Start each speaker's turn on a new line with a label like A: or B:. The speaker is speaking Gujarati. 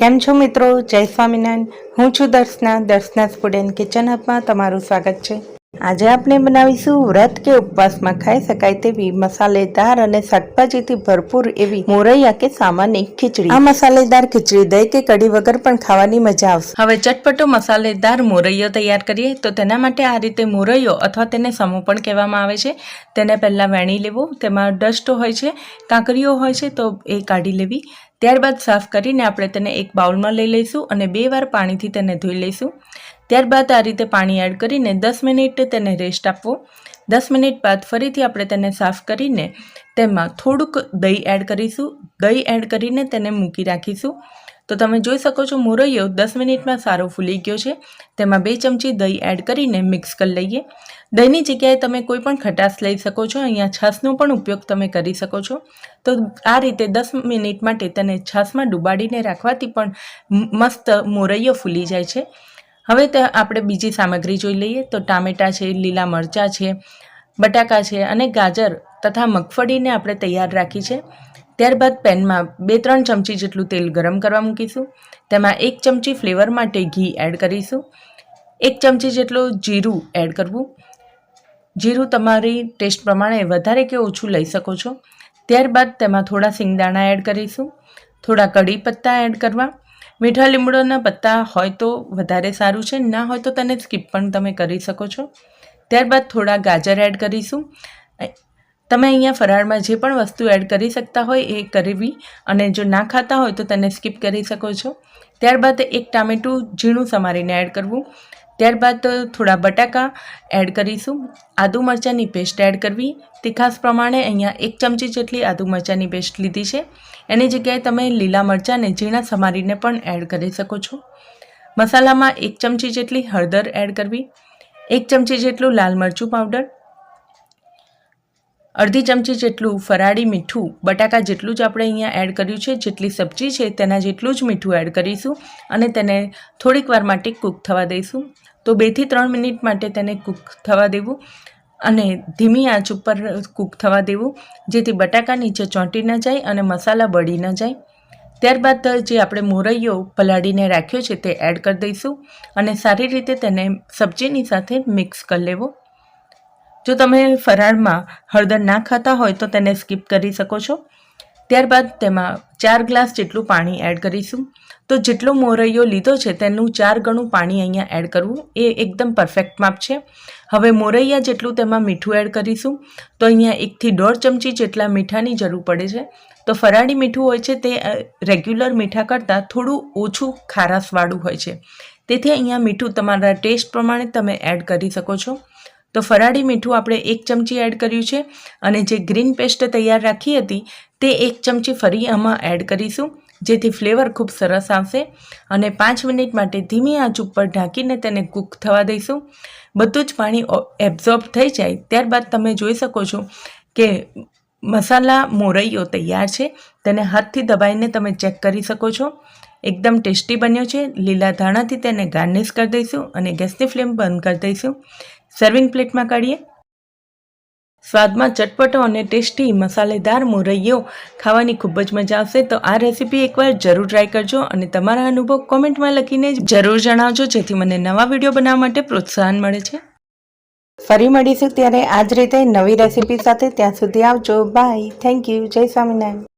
A: કેમ છો મિત્રો? જય સ્વામિનારાયણ. હું છું દર્શના. દર્શના ફૂડ કિચન હબમાં તમારું સ્વાગત છે. આજે આપણે બનાવીશું વ્રત કે ઉપવાસમાં ખાઈ શકાય તેવી મસાલેદાર અને શાકભાજીથી ભરપૂર એવી મોરૈયા કે સામાન્ય ખીચડી. આ મસાલેદાર ખીચડી દહીં કે કઢી વગર પણ ખાવાની મજા આવશે. હવે ચટપટો મસાલેદાર મોરૈયો તૈયાર કરીએ. તો તેના માટે આ રીતે મોરૈયો અથવા તેને સમૂહ પણ કહેવામાં આવે છે. તેને પહેલાં વેણી લેવો. તેમાં ડસ્ટ હોય છે, કાંકરીઓ હોય છે, તો એ કાઢી લેવી. ત્યારબાદ સાફ કરીને આપણે તેને એક બાઉલમાં લઈ લઈશું અને બે વાર પાણીથી તેને ધોઈ લઈશું. ત્યારબાદ આ રીતે પાણી એડ કરીને દસ મિનિટ તેને રેસ્ટ આપવો. દસ મિનિટ બાદ ફરીથી આપણે તેને સાફ કરીને તેમાં થોડુંક દહીં એડ કરીશું. દહીં એડ કરીને તેને મૂકી રાખીશું. તો તમે જોઈ શકો છો, મોરૈયો દસ મિનિટમાં સારો ફૂલી ગયો છે. તેમાં બે ચમચી દહીં એડ કરીને મિક્સ કરી લઈએ. દહીંની જગ્યાએ તમે કોઈ પણ ખટાશ લઈ શકો છો. અહીંયા છાશનો પણ ઉપયોગ તમે કરી શકો છો. તો આ રીતે દસ મિનિટ માટે તેને છાશમાં ડુબાડીને રાખવાથી પણ મસ્ત મોરૈયો ફૂલી જાય છે. હવે તે આપણે બીજી સામગ્રી જોઈ લઈએ. તો ટામેટાં છે, લીલા મરચાં છે, બટાકા છે અને ગાજર તથા મગફળીને આપણે તૈયાર રાખી છે. ત્યારબાદ પેનમાં બે ત્રણ ચમચી જેટલું તેલ ગરમ કરવા મૂકીશું. તેમાં એક ચમચી ફ્લેવર માટે ઘી એડ કરીશું. એક ચમચી જેટલું જીરું એડ કરવું. જીરું તમારી ટેસ્ટ પ્રમાણે વધારે કે ઓછું લઈ શકો છો. ત્યારબાદ તેમાં થોડા સિંગદાણા એડ કરીશું. થોડા કઢી પત્તા એડ કરવા. મીઠા લીમડોના પત્તા હોય તો વધારે સારું છે, ના હોય તો તેને સ્કીપ પણ તમે કરી શકો છો. ત્યારબાદ થોડા ગાજર એડ કરીશું. તમે અહીંયા ફરાળમાં જે પણ વસ્તુ એડ કરી શકતા હોય એ કરવી અને જો ના ખાતા હોય તો તેને સ્કીપ કરી શકો છો. ત્યારબાદ એક ટામેટું ઝીણું સમારીને એડ કરવું. ત્યારબાદ થોડા બટાકા એડ કરીશું. આદુ મરચાંની પેસ્ટ એડ કરવી. તીખાસ પ્રમાણે અહીંયા એક ચમચી જેટલી આદુ મરચાંની પેસ્ટ લીધી છે. એની જગ્યાએ તમે લીલા મરચાંને ઝીણા સમારીને પણ એડ કરી શકો છો. મસાલામાં એક ચમચી જેટલી હળદર એડ કરવી. એક ચમચી જેટલું લાલ મરચું પાવડર. અડધી ચમચી જેટલું ફરાળી મીઠું, બટાકા જેટલું જ આપણે અહીંયા એડ કર્યું છે, જેટલી સબ્જી છે તેના જેટલું જ મીઠું એડ કરીશું અને તેને થોડીક વાર માટે કૂક થવા દઈશું. તો બેથી ત્રણ મિનિટ માટે તેને કૂક થવા દેવું અને ધીમી આંચ ઉપર કૂક થવા દેવું, જેથી બટાકા નીચે ચોંટી ન જાય અને મસાલા બળી ન જાય. ત્યારબાદ જે આપણે મોરૈયો પલાળીને રાખ્યો છે તે એડ કરી દઈશું અને સારી રીતે તેને સબ્જીની સાથે મિક્સ કરી લેવો. જો તમે ફરાળમાં હળદર ના ખાતા હોય તો તેને સ્કીપ કરી શકો છો. ત્યારબાદ તેમાં ચાર ગ્લાસ જેટલું પાણી એડ કરીશું. તો જેટલો મોરૈયો લીધો છે તેનું ચાર ગણું પાણી અહીંયા એડ કરવું. એ એકદમ પરફેક્ટ માપ છે. હવે મોરૈયા જેટલું તેમાં મીઠું એડ કરીશું. તો અહીંયા એકથી દોઢ ચમચી જેટલા મીઠાની જરૂર પડે છે. તો ફરાળી મીઠું હોય છે તે રેગ્યુલર મીઠા કરતાં થોડું ઓછું ખારાશવાળું હોય છે. તેથી અહીંયા મીઠું તમારા ટેસ્ટ પ્રમાણે તમે એડ કરી શકો છો. તો ફરાળી મીઠું આપણે એક ચમચી એડ કર્યું છે અને જે ગ્રીન પેસ્ટ તૈયાર રાખી હતી તે એક ચમચી ફરી આમાં એડ કરીશું, જેથી ફ્લેવર ખૂબ સરસ આવશે. અને પાંચ મિનિટ માટે ધીમી આંચ ઉપર ઢાંકીને તેને કૂક થવા દઈશું. બધું જ પાણી એબ્ઝોર્બ થઈ જાય, ત્યારબાદ તમે જોઈ શકો છો કે મસાલા મોરૈયો તૈયાર છે. તેને હાથથી દબાઈને તમે ચેક કરી શકો છો. એકદમ ટેસ્ટી બન્યો છે. લીલા ધાણાથી તેને ગાર્નિશ કરી દઈશું અને ગેસની ફ્લેમ બંધ કરી દઈશું. સર્વિંગ પ્લેટમાં કાઢીએ. સ્વાદમાં ચટપટો અને ટેસ્ટી મસાલેદાર મોરૈયો ખાવાની ખૂબ જ મજા આવશે. તો આ રેસીપી એકવાર જરૂર ટ્રાય કરજો અને તમારા અનુભવ કોમેન્ટમાં લખીને જરૂર જણાવજો, જેથી મને નવા વીડિયો બનાવવા માટે પ્રોત્સાહન મળે છે. ફરી મળીશું ત્યારે આ જ રીતે નવી રેસીપી સાથે. ત્યાં સુધી આવજો. બાય થેન્ક યુ જય સ્વામિનારાયણ.